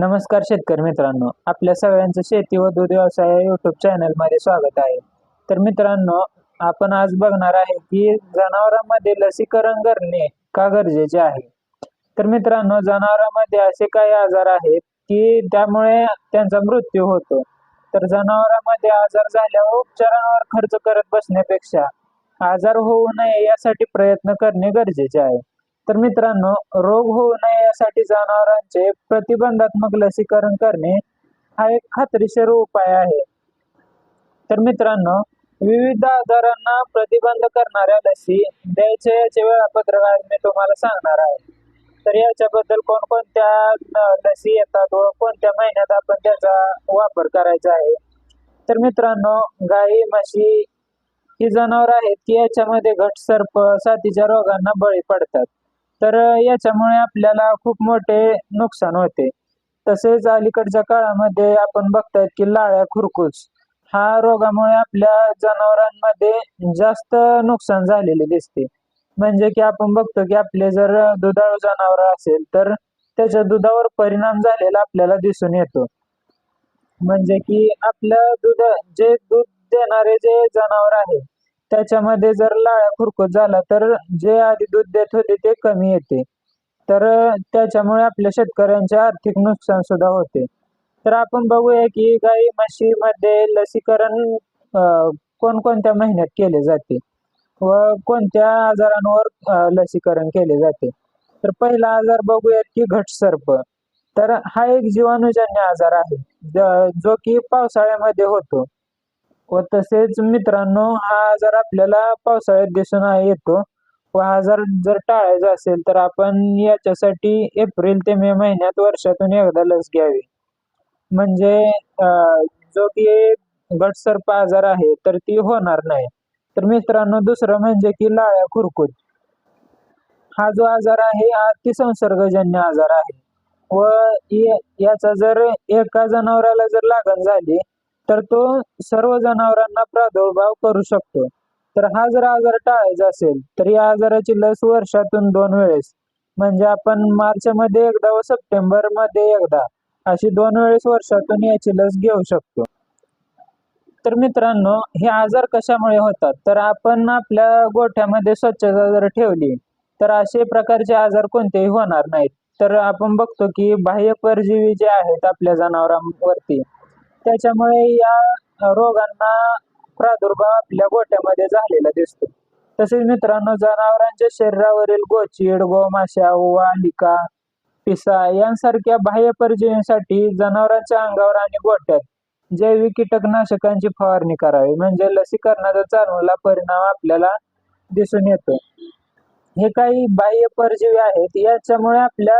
नमस्कार शेतकरी मित्रांनो. आपल्या सगळ्यांचं शेती व दूध व्यवसाय या युट्यूब चॅनलमध्ये स्वागत आहे. तर मित्रांनो आपण आज बघणार आहे की जनावरांमध्ये लसीकरण करणे का गरजेचे आहे? तर मित्रांनो जनावरांमध्ये असे काही आजार आहेत की त्यामुळे त्यांचा मृत्यू होतो. तर जनावरांमध्ये आजार झाल्यावर उपचारांवर खर्च करत बसण्यापेक्षा आजार होऊ नये यासाठी प्रयत्न करणे गरजेचे आहे. तर मित्रांनो रोग होऊ नये यासाठी जनावरांचे प्रतिबंधात्मक लसीकरण करणे हा एक खात्रीशीर उपाय आहे. तर मित्रांनो विविध आजारांना प्रतिबंध करणाऱ्या लसी द्यायचे याचे वेळापत्रक आज मी तुम्हाला सांगणार आहे. तर याच्याबद्दल कोणकोणत्या लसी येतात व कोणत्या महिन्यात आपण त्याचा वापर करायचा आहे. तर मित्रांनो गाई म्हशी ही जनावर आहेत की याच्यामध्ये घटसर्प साथीच्या रोगांना बळी पडतात. तर याच्यामुळे आपल्याला खूप मोठे नुकसान होते. तसेच अलीकडच्या काळामध्ये आपण बघतायत की लाळ्या खुरकूस हा रोगामुळे आपल्या जनावरांमध्ये जास्त नुकसान झालेले दिसते. म्हणजे की आपण बघतो की आपले जर दुधाळू जनावर असेल तर त्याच्या दुधावर परिणाम झालेला आपल्याला दिसून येतो. म्हणजे की आपलं दूध जे दूध देणारे जे जनावर आहे त्याच्यामध्ये जर लाळा खुरकूत झाला तर जे आधी दूध देत होते ते कमी येते. तर त्याच्यामुळे आपल्या शेतकऱ्यांचे आर्थिक नुकसान सुद्धा होते. तर आपण बघूया की गाई म्हशीमध्ये लसीकरण कोणकोणत्या महिन्यात केले जाते? व कोणत्या आजारांवर लसीकरण केले जाते? तर पहिला आजार बघूयात की घटसर्प तर हा एक जीवाणूजन्य आजार आहे जो की पावसाळ्यामध्ये होतो. व तसेच मित्रांनो हा आजार आपल्याला पावसाळ्यात दिसून येतो व हा आजार जर टाळायचा असेल तर आपण याच्यासाठी एप्रिल ते मे महिन्यात वर्षातून एकदा लस घ्यावी. म्हणजे जो की गटसर्प आजार आहे तर ती होणार नाही. तर मित्रांनो दुसरं म्हणजे की लाळ्या खुरकूत. हा जो आजार आहे हा अतिसंसर्गजन्य आजार आहे. व याचा जर एका जनावराला जर लागण झाली तर तो सर्व जनावरांना प्रादुर्भाव करू शकतो. तर हा जर आजार टाळायचा असेल तर या आजाराची लस वर्षातून दोन वेळेस म्हणजे आपण मार्च मध्ये एकदा व सप्टेंबरमध्ये एकदा अशी दोन वेळेस वर्षातून याची लस घेऊ शकतो. तर मित्रांनो हे आजार कशामुळे होतात? तर आपण आपल्या गोठ्यामध्ये स्वच्छता जर ठेवली तर असे प्रकारचे आजार कोणतेही होणार नाहीत. तर आपण बघतो की बाह्य परजीवी जे आहेत आपल्या जनावरांवरती त्याच्यामुळे या रोगांना प्रादुर्भाव आपल्या गोठ्यामध्ये झालेला दिसतो. तसेच मित्रांनो जनावरांच्या शरीरावरील गोचीड गोमाशा वालिका पिसा यांसारख्या बाह्य परजीवींसाठी जनावरांच्या अंगावर आणि गोट्यात जैविक कीटकनाशकांची फवारणी करावी. म्हणजे लसीकरणाचा चांगला परिणाम आपल्याला दिसून येतो. हे काही बाह्य परजीवी आहेत. याच्यामुळे आपल्या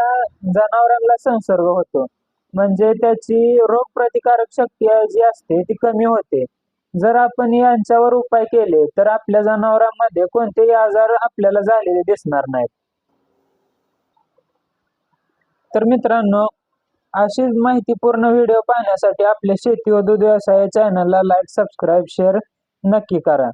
जनावरांना संसर्ग होतो. म्हणजे त्याची रोगप्रतिकारक शक्ती जी असते ती कमी होते. जर आपण यांच्यावर उपाय केले तर आपल्या जनावरांमध्ये कोणतेही आजार आपल्याला झालेले दिसणार नाहीत. तर मित्रांनो अशीच माहितीपूर्ण व्हिडिओ पाहण्यासाठी आपल्या शेती व दूध व्यवसाय चॅनलला लाईक सबस्क्राईब शेअर नक्की करा.